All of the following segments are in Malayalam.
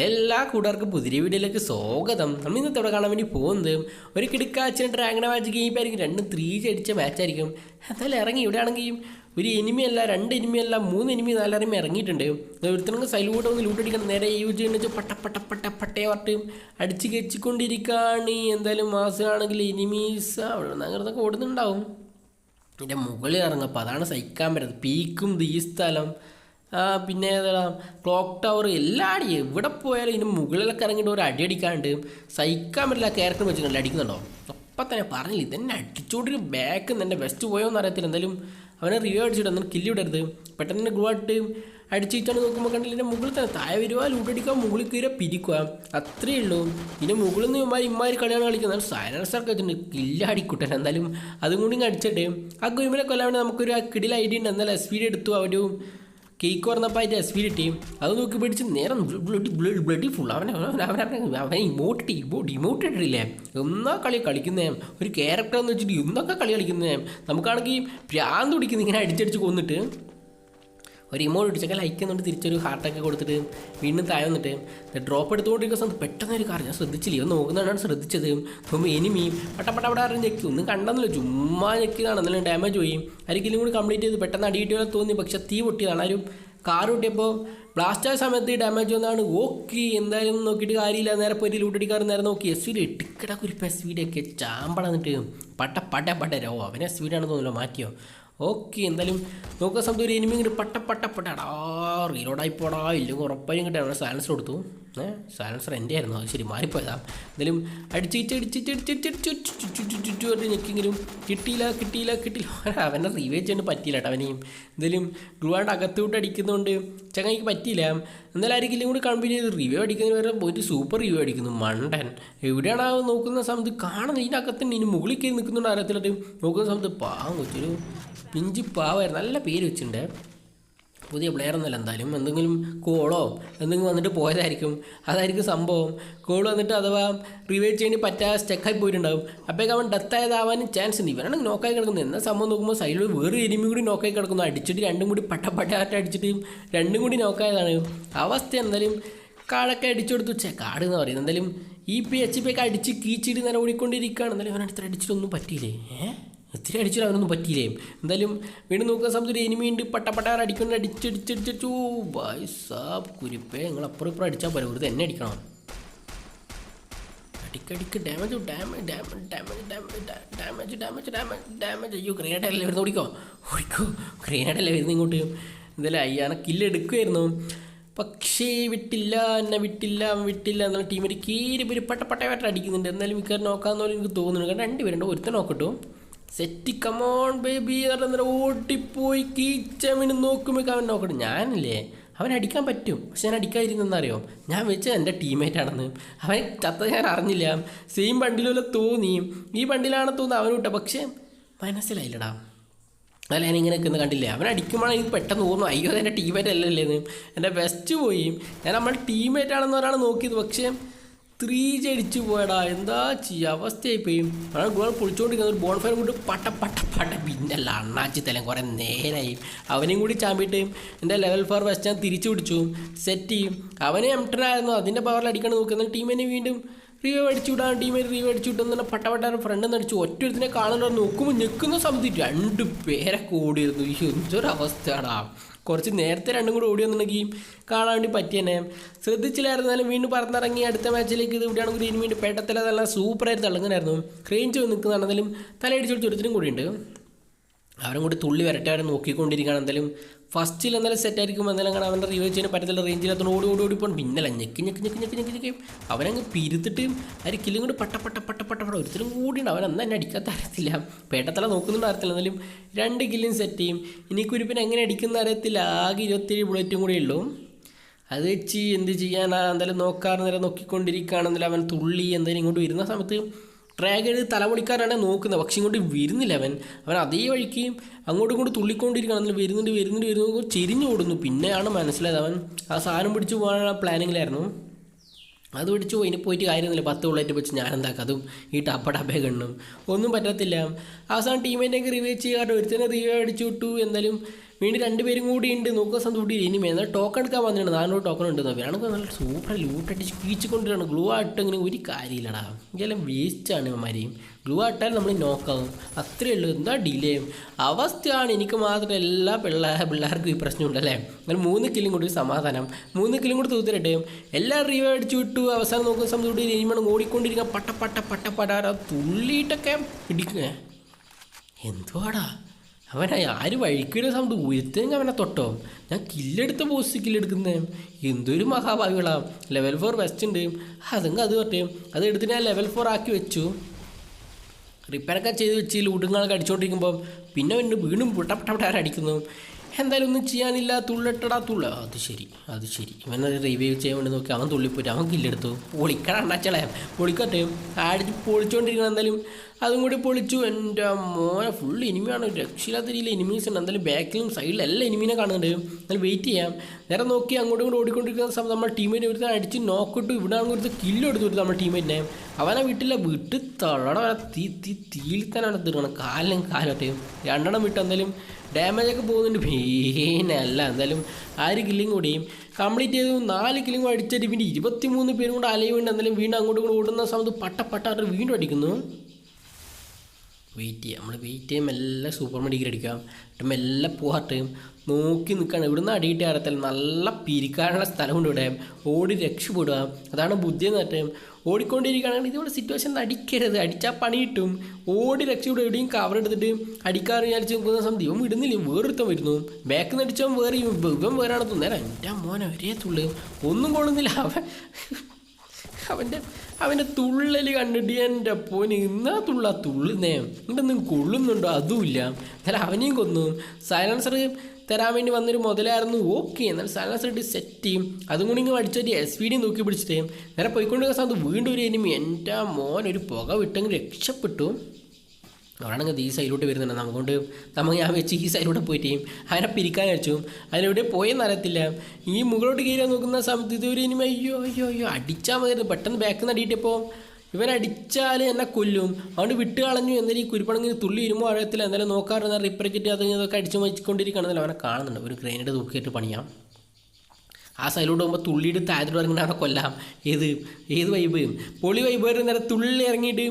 എല്ലാ കൂട്ടുകാർക്കും പുതിയ വീഡിയോയിലേക്ക് സ്വാഗതം. നമ്മൾ ഇന്നത്തെ ഇവിടെ കാണാൻ വേണ്ടി പോകുന്നത്? ഒരു കിടക്കാച്ചിന് ഡ്രാഗണ മാച്ച് ഗെയിം ആയിരിക്കും. രണ്ടും ത്രീ അടിച്ച മാച്ചായിരിക്കും എന്തായാലും ഇറങ്ങി. ഇവിടെ ആണെങ്കിൽ ഒരു എനിമിയല്ല രണ്ട് എനിമിയല്ല മൂന്ന് എനിമി നാല് എനിമി ഇറങ്ങിയിട്ടുണ്ട്. ഒരുത്തനക്ക് സൈലൂട്ട് ഒന്ന് ലൂട്ട് അടിക്കണം. നേരെ യൂസ് ചെയ്യുന്ന പട്ട പട്ട പട്ട പട്ടയെ പറഞ്ഞ് അടിച്ച് കെച്ചിക്കൊണ്ടിരിക്കുകയാണ് എന്തായാലും മാസമാണെങ്കിൽ എനിമീസ് അവിടെ നിന്ന് അങ്ങനത്തൊക്കെ ഓടുന്നുണ്ടാവും. എന്റെ മുകളിൽ ഇറങ്ങപ്പോൾ അതാണ് സഹിക്കാൻ പറ്റുന്നത് പീക്കും ഈ സ്ഥലം. പിന്നെ ഏതാ ക്ലോക്ക് ടവർ എല്ലാടി എവിടെ പോയാലും ഇതിന് മുകളിലൊക്കെ ഇറങ്ങിയിട്ട് ഒരു അടി അടിക്കാണ്ട് സഹിക്കാൻ പറ്റില്ല ക്യാരക്ടർ വെച്ചിട്ടുണ്ട്. അടിക്കുന്നുണ്ടോ? അപ്പം തന്നെ പറഞ്ഞില്ല ഇതെന്നെ അടിച്ചോണ്ടിന് ബാക്ക് എന്റെ വെസ്റ്റ് പോയോന്ന് അറിയത്തില്ല. എന്തായാലും അവനെ റിവ്യൂ അടിച്ചിട്ട് എന്നാൽ കില്ല് വിടരുത്. പെട്ടെന്ന് ഗ്രൂ ആയിട്ട് അടിച്ചിട്ടാണ് നോക്കുമ്പോൾ കണ്ടില്ല ഇതിന്റെ മുകളിൽ തന്നെ താഴെ വരുവാ ലൂട്ടടിക്കുക മുകളിൽ കയറുക പിരിക്കുക. അത്രയേ ഉള്ളൂ. ഇതിന്റെ മുകളിൽ നിന്ന് ഇമാരി ഇമാരി കളിയാണ് കളിക്കുന്നത്. സൈലൻസർക്ക് വെച്ചിട്ടുണ്ട്. കില്ല അടിക്കൂട്ടൻ. എന്തായാലും അതും കൂടി അടിച്ചിട്ട് ആ ഗുരുമിനെ കൊല്ലാൻ വേണ്ടി നമുക്കൊരു കിടിൽ ഐഡിയ ഉണ്ട്. എന്നാലും എസ് പി ഡി എടുത്തു. അവരും കേക്ക് പറഞ്ഞപ്പോൾ അതിന്റെ എസ് പി ടീം അത് നോക്കി പിടിച്ച് നേരം ബ്ലഡി ഫുൾ അവനെ അവനെ അവനെ ഇമോട്ട് ഇമോട്ട് ഇമോട്ട് ഇട്ടിട്ടില്ലേ എന്നാ കളി കളിക്കുന്നേ? ഒരു ക്യാരക്ടർ എന്ന് വെച്ചിട്ട് എന്നൊക്കെ കളി കളിക്കുന്നേ? നമുക്കാണെങ്കിൽ പ്രാന്ത് പിടിക്കുന്ന ഇങ്ങനെ അടിച്ചടിച്ച് കൊന്നിട്ട് ഒരു ഇമോട്ട് ഇടിച്ചൊക്കെ ലൈക്ക് ചെയ്യുന്നുണ്ട് തിരിച്ചൊരു ഹാർട്ടൊക്കെ കൊടുത്തിട്ട് വീണ്ടും താഴെ വന്നിട്ട്. ഡ്രോപ്പ് എടുത്തുകൊണ്ടിരിക്കുന്ന സമയത്ത് പെട്ടെന്ന് ഒരു കാര്യം ഞാൻ ശ്രദ്ധിച്ചില്ല. ഒന്ന് നോക്കുന്നതാണ് ശ്രദ്ധിച്ചത്. നോക്കുമ്പോൾ എനിമി പട്ടപ്പട്ട അവിടെ ആരും ഞെക്കി. ഒന്നും കണ്ടെന്നില്ല ചുമ്മാ ഞെക്കിയതാണ് എന്നാലും ഡാമേജ് പോയി. ആരെങ്കിലും കൂടി കംപ്ലീറ്റ് ചെയ്ത് പെട്ടെന്ന് അടിയിട്ട് പോലെ തോന്നി. പക്ഷെ തീ പൊട്ടിയതാണ്. ആരും കാർ പൊട്ടിയപ്പോൾ ബ്ലാസ്റ്റ് ആയ സമയത്ത് ഡാമേജ് വന്നാണ് ഓക്കെ എന്തായാലും നോക്കിയിട്ട് കാര്യമില്ല. നേരെ പോയിട്ട് ലൂട്ടടിക്കാറ് നേരെ നോക്കി. എസ് വിയുടെ ടിക്കട കുരിപ്പ് എസ് വിയുടെ ഒക്കെ ചാമ്പട എന്നിട്ട് പട്ട പട്ട പട്ട രോ അവനെ എസ് വിയുടെ ആണെന്ന് തോന്നുന്നല്ലോ മാറ്റിയോ. ഓക്കെ എന്തായാലും നോക്കുന്ന സമയത്ത് ഒരു എനിമി ഇങ്ങോട്ട് പട്ട പട്ട പട്ടാടാ റീലോഡായി പോടാ ഇല്ലെങ്കിൽ ഉറപ്പായും കിട്ടി അവിടെ സാലൻസർ കൊടുത്തു. ഏഹ് സയൻസർ എന്റെ ആയിരുന്നു. അത് ശരി മാറിപ്പോയതാ. എന്തായാലും അടിച്ചിട്ട് അടിച്ചിട്ട് ഞെക്കെങ്കിലും കിട്ടിയില്ല കിട്ടിയില്ല കിട്ടിയില്ല. അവനെ റീവേജ് ചെയ്യാൻ പറ്റിയില്ല കേട്ടോ അവനെയും. എന്തായാലും ഗ്ലൂവാണ്ട് അകത്തോട്ട് അടിക്കുന്നതുകൊണ്ട് ചങ്ങായിക്ക് പറ്റിയില്ല. എന്നാലും ആരെങ്കിലും കൂടി കമ്പനി ചെയ്ത് റിവ്യൂ അടിക്കുന്നതിന് വരെ ഒരു സൂപ്പർ റിവ്യൂ അടിക്കുന്നു മണ്ടൻ. എവിടെയാണ് നോക്കുന്ന സമയത്ത് കാണുന്നത് ഇതിനകത്ത് ഇനി മുകളിൽ കയറി നിൽക്കുന്നുണ്ട് ആരത്തിലത് നോക്കുന്ന സമയത്ത് പാവം കൊച്ചൊരു പിഞ്ചി പാവായിരുന്നു. നല്ല പേര് വെച്ചിട്ടുണ്ട്. പുതിയ പ്ലെയർ ഒന്നുമല്ല എന്തായാലും. എന്തെങ്കിലും കോളോ എന്തെങ്കിലും വന്നിട്ട് പോയതായിരിക്കും. അതായിരിക്കും സംഭവം. കോൾ വന്നിട്ട് അഥവാ റിവേറ്റ് ചെയ്യേണ്ടി പറ്റാതെ സ്റ്റക്കായി പോയിട്ടുണ്ടാവും. അപ്പോഴേക്കും അവൻ ഡെത്ത് ആയതാവാനും ചാൻസ് ഉണ്ട്. ഇവനാണ് നോക്കായി കിടക്കുന്നത്. എന്നാൽ സംഭവം നോക്കുമ്പോൾ സൈഡിൽ വേറെ എരുമി കൂടി നോക്കായി കിടക്കുന്നു. അടിച്ചിട്ട് രണ്ടും കൂടി പട്ട പട്ടായിട്ട് അടിച്ചിട്ട് രണ്ടും കൂടി നോക്കായതാണ് അവസ്ഥ എന്തായാലും കാടൊക്കെ അടിച്ചു കൊടുത്തു. ചേ കാട് എന്ന് പറയുന്നത്? എന്തായാലും ഈ പി എച്ച് പി ഒക്കെ അടിച്ച് കീച്ചിട്ട് നേരെ ഓടിക്കൊണ്ടിരിക്കുകയാണ് എന്തായാലും ഇവനടുത്ത് അടിച്ചിട്ടൊന്നും പറ്റിയില്ലേ? ഏഹ് ഒത്തിരി അടിച്ചിട്ട് അവനൊന്നും പറ്റിയില്ലേ? എന്തായാലും വീണ്ടും നോക്കുന്ന സമയത്ത് ഒരു എനിമി ഉണ്ട്. പട്ടപ്പട്ടാർ അടിക്കൊണ്ട് അടിച്ചടിച്ചടിച്ചു ബായ് സാബ് കുരിപ്പേ നിങ്ങൾ അപ്പുറം ഇപ്പുറം അടിച്ചാൽ പോലെ വെറുതെ എന്നെ അടിക്കണം. അടിക്കടിക്ക് damage damage damage damage damage damage damage damage damage അയ്യോ ഗ്രേനേഡ് അല്ലേ വരുന്നത്? ഓടിക്കോ. ഓടിക്കോ. ഗ്രേനേഡ് അല്ലേ വരുന്നത് ഇങ്ങോട്ട്? എന്തായാലും അയ്യാനെ കില്ല് എടുക്കുമായിരുന്നു പക്ഷേ വിട്ടില്ല എന്നെ വിട്ടില്ല വിട്ടില്ല. എന്നുള്ള ടീമിൽ കീരി പേര് പട്ട പട്ടയായിട്ട് അടിക്കുന്നുണ്ട്. എന്തായാലും മിക്കവാറും നോക്കാമെന്ന് എനിക്ക് തോന്നുന്നു കാരണം രണ്ടുപേരുണ്ട്. ഒരുത്തൻ നോക്കട്ടു സെറ്റ് കമോൺ ബേബി പറഞ്ഞ ഓട്ടിപ്പോയി കീച്ചമിന് നോക്കുമ്പോൾ അവൻ നോക്കട്ടെ. ഞാനില്ലേ അവൻ അടിക്കാൻ പറ്റും. പക്ഷെ ഞാൻ അടിക്കാതിരുന്നെന്നറിയോ ഞാൻ വെച്ച എന്റെ ടീമേറ്റ് ആണെന്ന്. അവൻ ചത്ത ഞാൻ അറിഞ്ഞില്ല. സെയിം ബണ്ടിലുള്ള തോന്നി. ഈ ബണ്ടിലാണെന്ന് തോന്നുന്നത് അവൻ വിട്ട പക്ഷേ മനസ്സിലായില്ലടാ. അല്ല ഞാൻ ഇങ്ങനെ നിൽക്കുന്നത് കണ്ടില്ലേ? അവൻ അടിക്കുമ്പോഴാണ് എനിക്ക് പെട്ടെന്ന് തോന്നുന്നു അയ്യോ എന്റെ ടീമേറ്റ് അല്ലല്ലേന്ന്. എന്റെ ബെസ്റ്റ് പോയി. ഞാൻ നമ്മൾ ടീമേറ്റ് ആണെന്ന് ഒരാൾ നോക്കിയത്. പക്ഷേ ത്രീ ചടിച്ചു പോയടാ. എന്താ ചെയ്യുക അവസ്ഥയായി പോയി. അവിടെ ഗോൾ പൊളിച്ചുകൊണ്ടിരിക്കുന്ന ബോൺ ഫയർ കൊണ്ട് പട്ട പട്ട പട്ട പിന്നല്ല അണ്ണാച്ചി തലം കുറേ നേരായി. അവനെയും കൂടി ചാമ്പിയിട്ട് എന്റെ ലെവൽ ഫോർ വെസ്റ്റ് ഞാൻ തിരിച്ചു പിടിച്ചു. സെറ്റ് ചെയ്യും. അവനെ എംട്ടനായിരുന്നു അതിന്റെ പവറിൽ അടിക്കണം നോക്കുന്ന. ടീമിനെ വീണ്ടും റീവ് അടിച്ചു വിടാൻ ടീമിൽ റീവ് അടിച്ചു വിട്ടെന്ന് പട്ടപട്ടാൻ ഫ്രണ്ട് അടിച്ചു. ഒറ്റ ഒരുത്തിനെ കാണുന്ന നോക്കുമ്പോൾ നിൽക്കുന്ന സമയത്ത് രണ്ട് പേരെ ഓടിയിരുന്നു ഈ എന്തൊരവസ്ഥയാടാ. കുറച്ച് നേരത്തെ രണ്ടും കൂടി ഓടി വന്നിട്ടുണ്ടെങ്കിൽ കാണാൻ വേണ്ടി പറ്റിയെന്നെ. ശ്രദ്ധിച്ചില്ലായിരുന്നാലും വീണ്ടും പറന്നിറങ്ങി അടുത്ത മാച്ചിലേക്ക് ഇത് ഇവിടെയാണ് ഗ്രീൻ വീണ്ടും പെട്ടത്തിലെ നല്ല സൂപ്പറായിട്ട് തളങ്ങനായിരുന്നു ക്രേഞ്ച് നിൽക്കുന്നതാണെങ്കിലും തലയടിച്ചു കൊടുത്ത് ഒരുത്തിനും കൂടിയുണ്ട്. അവരും കൂടി തുള്ളി വരട്ടെ അവരെ നോക്കിക്കൊണ്ടിരിക്കുകയാണ്. എന്തായാലും ഫസ്റ്റിൽ എന്തായാലും സെറ്റ് ആയിരിക്കും. എന്തായാലും കാണാൻ അവന്റെ റിവേഴ്സ് ചെയ്യാൻ പറ്റത്തില്ല. റേഞ്ചിനകത്തോട് ഓടി ഓടി ഓടി പോകണം. പിന്നല്ല ഞെക്കി ഞെക്കി ഞെക്കി ഞെക്കി ഞെക്കി ഞെക്കി. അവനങ്ങ് പിരുത്തിട്ട് അവർ കൂടി പട്ട പട്ട പട്ട പട്ട പട്ട. ഒരുത്തരും കൂടിയുണ്ട്. അവൻ അന്ന് എന്നെ അടിക്കാത്ത അറിയത്തില്ല. പേട്ടത്തല നോക്കുന്നുണ്ട് അറിയത്തില്ല. എന്നാലും രണ്ട് കില്ലും സെറ്റ് ചെയ്യും. ഇനി പിന്നെ എങ്ങനെ അടിക്കുന്ന അറിയത്തില്ല. ആകെ ഇരുപത്തേഴ് ബുള്ളറ്റും കൂടെ ഉള്ളൂ. അത് വെച്ച് എന്ത് ചെയ്യാനാ? എന്തായാലും നോക്കാറ് നേരം നോക്കിക്കൊണ്ടിരിക്കുകയാണെന്നില്ല അവൻ തുള്ളി എന്തായാലും ഇങ്ങോട്ട് വരുന്ന സമയത്ത് എടുത്ത് തലമുടിക്കാനാണ് നോക്കുന്നത്. പക്ഷെ ഇങ്ങോട്ട് വരുന്നില്ല അവൻ. അവൻ അതേ വഴിക്ക് അങ്ങോട്ടും ഇങ്ങോട്ട് തുള്ളിക്കൊണ്ടിരിക്കുകയാണെന്നില്ല വരുന്നുണ്ട് വരുന്നുണ്ട് വരുന്നു ചെരിഞ്ഞു ഓടുന്നു. പിന്നെയാണ് മനസ്സിലായത് അവൻ ആ സാധനം പിടിച്ചു പോകാനുള്ള പ്ലാനിങ്ങിലായിരുന്നു. അത് പിടിച്ചു ഇനി പോയിട്ട് കാര്യമൊന്നുമില്ല. പത്ത് ബുള്ളറ്റ് വെച്ച് ഞാൻ എന്താക്കാം അതും ഈ ടപ്പ ടപ്പേ കണ്ണും ഒന്നും പറ്റത്തില്ല. അവസാനം ടീമിന്റെയൊക്കെ റിവൈവ് ചെയ്യാറുണ്ട് ഒരുത്തന്നെ റിവൈവ് അടിച്ചു വിട്ടു. എന്തായാലും വീണ്ടും രണ്ടുപേരും കൂടി ഉണ്ട്. നോക്കുക കൂടി ഇനി എന്നാൽ ടോക്കൺ എടുക്കാൻ വന്നിട്ടുണ്ട്. നാനൂറ് ടോക്കൺ ഉണ്ട് വേണമെങ്കിൽ നല്ല സൂപ്പർ ലൂട്ടടിച്ച് കീച്ചിക്കൊണ്ടിരാണ് ഗ്ലൂ ആയിട്ട് ഇങ്ങനെ ഒരു കാര്യമില്ലടാ. ഇതെല്ലാം വേസ്റ്റാണ് ഇവന്മാരെയും ഗ്ലൂ ആട്ടാൽ നമ്മൾ നോക്കാവും അത്രയേ ഉള്ളൂ. എന്താ ഡിലേയും അവസ്ഥയാണ് എനിക്ക് മാത്രം എല്ലാ പിള്ളേർ പിള്ളേർക്കും ഈ പ്രശ്നമുണ്ടല്ലേ അങ്ങനെ മൂന്ന് കില്ലും കൂടി സമാധാനം. മൂന്ന് കില്ലും കൂടി തൂത്തിരട്ടെ. എല്ലാം റീവ് അടിച്ചു വിട്ടു. അവസാനം നോക്കുന്ന സമയത്ത് ഇനിമണം ഓടിക്കൊണ്ടിരിക്കുക പട്ട പട്ട പട്ട പടാ തുള്ളിയിട്ടൊക്കെ പിടിക്കുക എന്തുവാടാ? അവനെ ആര് വഴിക്കുന്ന സമയത്ത് ഉയർത്തെങ്കിൽ അവനെ തൊട്ടോ ഞാൻ കില്ലെടുത്ത പോസ്റ്റ് കില്ലെടുക്കുന്നേ എന്തൊരു മഹാഭാവികളാ ലെവൽ ഫോർ വെസ്റ്റ് ഉണ്ട് അതങ്ങ് അത് പറ്റേ അത് എടുത്തിട്ട് ഞാൻ ലെവൽ ഫോർ ആക്കി വെച്ചു റിപ്പയറൊക്കെ ചെയ്ത് വെച്ച് ലൂട്ടുങ്ങളൊക്കെ അടിച്ചുകൊണ്ടിരിക്കുമ്പോൾ പിന്നെ വീണ്ടും വീണ്ടും പുട്ടപ്പട്ടപ്പട്ടാര അടിക്കുന്നു എന്തായാലും ഒന്നും ചെയ്യാനില്ല തുള്ളട്ടടാ തുള്ള. അത് ശരി അത് ശരി. ഇവനത് റിവൈവ് ചെയ്യാൻ വേണ്ടി നോക്കി അവൻ തുള്ളിപ്പോയിട്ട് അവൻ കില്ലെടുത്തു പൊളിക്കട അണ്ണാച്ചളെ. പൊളിക്കട്ടെ. ആടിച്ച് പൊളിച്ചുകൊണ്ടിരിക്കണം എന്തായാലും അതും കൂടി പൊളിച്ചു. എന്റെ മോനെ ഫുൾ ഇനിമിയാണ് രക്ഷയില്ലാത്ത രീതിയിൽ എനിമീസ് ഉണ്ട്. എന്തായാലും ബാക്കിലും സൈഡിലും എല്ലാം എനിമീനെ കാണുന്നുണ്ട്. എന്നാലും വെയിറ്റ് ചെയ്യാം. നേരെ നോക്കി അങ്ങോട്ടും ഇങ്ങോട്ട് ഓടിക്കൊണ്ടിരിക്കുന്ന സമയത്ത് നമ്മുടെ ടീമേറ്റ് ഒരുത്തൻ അടിച്ച് നോക്കിട്ട് ഇവിടെ ആണെങ്കിൽ ഒരുത്തൻ എടുത്തു കൊടുത്തു നമ്മുടെ ടീമേറ്റിനെ അവനെ വീട്ടിലെ വിട്ട് തള്ളട തീ തീ തീയിൽ തന്നെ തീർക്കണം. കാലിലും കാലോട്ടെ രണ്ടെണ്ണം വിട്ട് എന്തായാലും ഡാമേജ് ഒക്കെ പോകുന്നുണ്ട്. പിന്നെ എന്തായാലും ആര് കില്ലിങ് കൂടിയും കംപ്ലീറ്റ് ചെയ്തു. നാല് കില്ലിങ് അടിച്ചിട്ട് പിന്നെ ഇരുപത്തി മൂന്ന് പേരും കൂടെ അലയുണ്ട് എന്തായാലും വീണ്ടും അങ്ങോട്ടും കൂടെ ഓടുന്ന സമയത്ത് പട്ട പട്ട അവർ വീണ്ടും അടിക്കുന്നു. വെയിറ്റ് ചെയ്യാം. നമ്മൾ വെയിറ്റ് ചെയ്യാം. മെല്ലെ സൂപ്പർ മെഡിക്കൽ അടിക്കാം. എന്നിട്ട് മെല്ലെ പോകാട്ട് നോക്കി നിൽക്കുകയാണ് ഇവിടുന്ന് അടിയിട്ട് ആരത്തല്ല നല്ല പിരിക്കാനുള്ള സ്ഥലമുണ്ട് ഇവിടെ. ഓടി രക്ഷപ്പെടുക. അതാണ് ബുദ്ധി എന്ന് പറഞ്ഞാൽ ഓടിക്കൊണ്ടിരിക്കുകയാണെങ്കിൽ ഇതുപോലെ സിറ്റുവേഷൻ അടിക്കരുത്. അടിച്ചാൽ പണി കിട്ടും. ഓടി രക്ഷയുടെ എവിടെയും കവർ എടുത്തിട്ട് അടിക്കാറ് വിചാരിച്ച് നിൽക്കുന്ന സമയത്ത് ഇവൻ വിടുന്നില്ല? വേറൊരുത്തം വരുന്നു. ബാക്കിൽ നിന്ന് അടിച്ചവൻ വേറെ ഇവൻ വേറാണ് തോന്നുന്നത് എന്റെ മോനെ ഒരേ തുള്ളു. ഒന്നും കൊള്ളുന്നില്ല. അവൻ അവന്റെ അവന്റെ തുള്ളൽ കണ്ടിട്ട് എന്റെ പോന് ഇന്നാ തുള്ള തുള്ളുന്നേ. എന്നിട്ടൊന്നും കൊള്ളുന്നുണ്ടോ? അതുമില്ല. എന്നാലും അവനെയും കൊന്നു. സൈലൻസർ തരാൻ വേണ്ടി വന്നൊരു മുതലായിരുന്നു ഓക്കെ എന്നാൽ സൈലൻസർ ഇട്ട് സെറ്റ് ചെയ്യും. അതും കൂടി ഇങ്ങനെ അടിച്ചൊരു എസ് പി ഡി നോക്കി പിടിച്ചിട്ട് നേരെ പോയിക്കൊണ്ടിരിക്കുന്ന സമയത്ത് വീണ്ടും ഒരു എനിമി എന്റെ മോൻ ഒരു പുക വിട്ടെങ്കിൽ രക്ഷപ്പെട്ടു. അവരാണെങ്കിൽ ഈ സൈഡിലോട്ട് വരുന്നുണ്ട് നമുക്കൊണ്ട് നമുക്ക് ഞാൻ വെച്ച് ഈ സൈഡിലോട്ട് പോയിട്ട് അതിനെ പിരിക്കാൻ അടിച്ചു അതിനെവിടെ പോയെന്ന് അറിയത്തില്ല. ഈ മുകളിലോട്ട് കയറി നോക്കുന്ന സമയത്ത് ഇതൊരു ഇനിമ അയ്യോ അയ്യോ അയ്യോ അടിച്ചാൽ മതി പെട്ടെന്ന് ബാക്കിൽ നിന്ന് അടിയിട്ടപ്പോൾ ഇവൻ അടിച്ചാൽ എന്നെ കൊല്ലും. അതുകൊണ്ട് വിട്ട് കളഞ്ഞു എന്നാലും ഈ കുരുപ്പണങ്ങിന് തുള്ളി ഇരുമ്പോൾ അറിയത്തില്ല എന്നാലും നോക്കാറുണ്ട്. റിപ്പർ കിട്ടി അത് ഇതൊക്കെ അടിച്ചു വെച്ചിക്കൊണ്ടിരിക്കുകയാണെന്നല്ലോ അവനെ കാണുന്നുണ്ട്. ഒരു ഗ്രൈനേഡ് തൂക്കിയിട്ട് പണിയാം. ആ സൈഡിലോട്ട് പോകുമ്പോൾ തുള്ളിയിട്ട് താഴത്തോട്ട് ഇറങ്ങിയിട്ട് അവനെ കൊല്ലാം. ഏത് ഏത് വൈബ് പൊളി വൈബ് വരുന്ന നേരം തുള്ളി ഇറങ്ങിയിട്ട്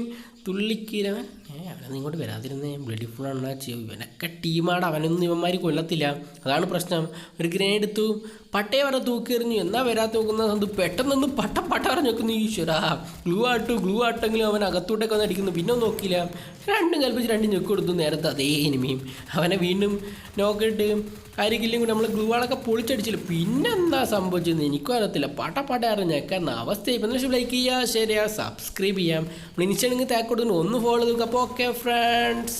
തുള്ളിക്കീരവൻ? ഏ അവനൊന്നും ഇങ്ങോട്ട് വരാതിരുന്നേ. ബ്ലഡി ഫുള്ളാണ് ഇവനൊക്കെ ടീമാണ് അവനൊന്നും ഇവന്മാർ കൊല്ലത്തില്ല. അതാണ് പ്രശ്നം. ഒരു ഗ്രനേഡ് എടുത്തു. പട്ടയെ വരെ തൂക്കി എറിഞ്ഞു എന്നാ വരാത്ത നോക്കുന്ന സമയത്ത് പെട്ടെന്നൊന്ന് പട്ട പട്ട പറഞ്ഞു നോക്കുന്നു. ഈശ്വരാ. ഗ്ലൂ ആട്ടു ഗ്ലൂ ആട്ടെങ്കിലും അവൻ അകത്തോട്ടൊക്കെ വന്ന് അടിക്കുന്നു. പിന്നെ നോക്കിയില്ല. രണ്ടും കൽപ്പിച്ച് രണ്ടും ഞെക്ക് കൊടുത്തു നേരത്തെ അതേ ഇനിമയും. അവനെ വീണ്ടും നോക്കിയിട്ട് ആരെങ്കിലും കൂടി നമ്മൾ ഗ്ലൂവാളൊക്കെ പൊളിച്ചടിച്ചില്ല? പിന്നെ എന്താ സംഭവിച്ചതെന്ന് എനിക്കും അറിയത്തില്ല. പാട്ട പാട്ട അറിഞ്ഞേക്കാൻ അവസ്ഥ ഇപ്പം ലൈക്ക് ചെയ്യുക ഷെയർ സബ്സ്ക്രൈബ് ചെയ്യാം. നമ്മൾ ഇൻസ്റ്റാണെങ്കിൽ താക്ക് കൊടുക്കുന്നു. ഒന്ന് ഫോളോ ചെയ്തു അപ്പോൾ ഓക്കെ ഫ്രണ്ട്സ്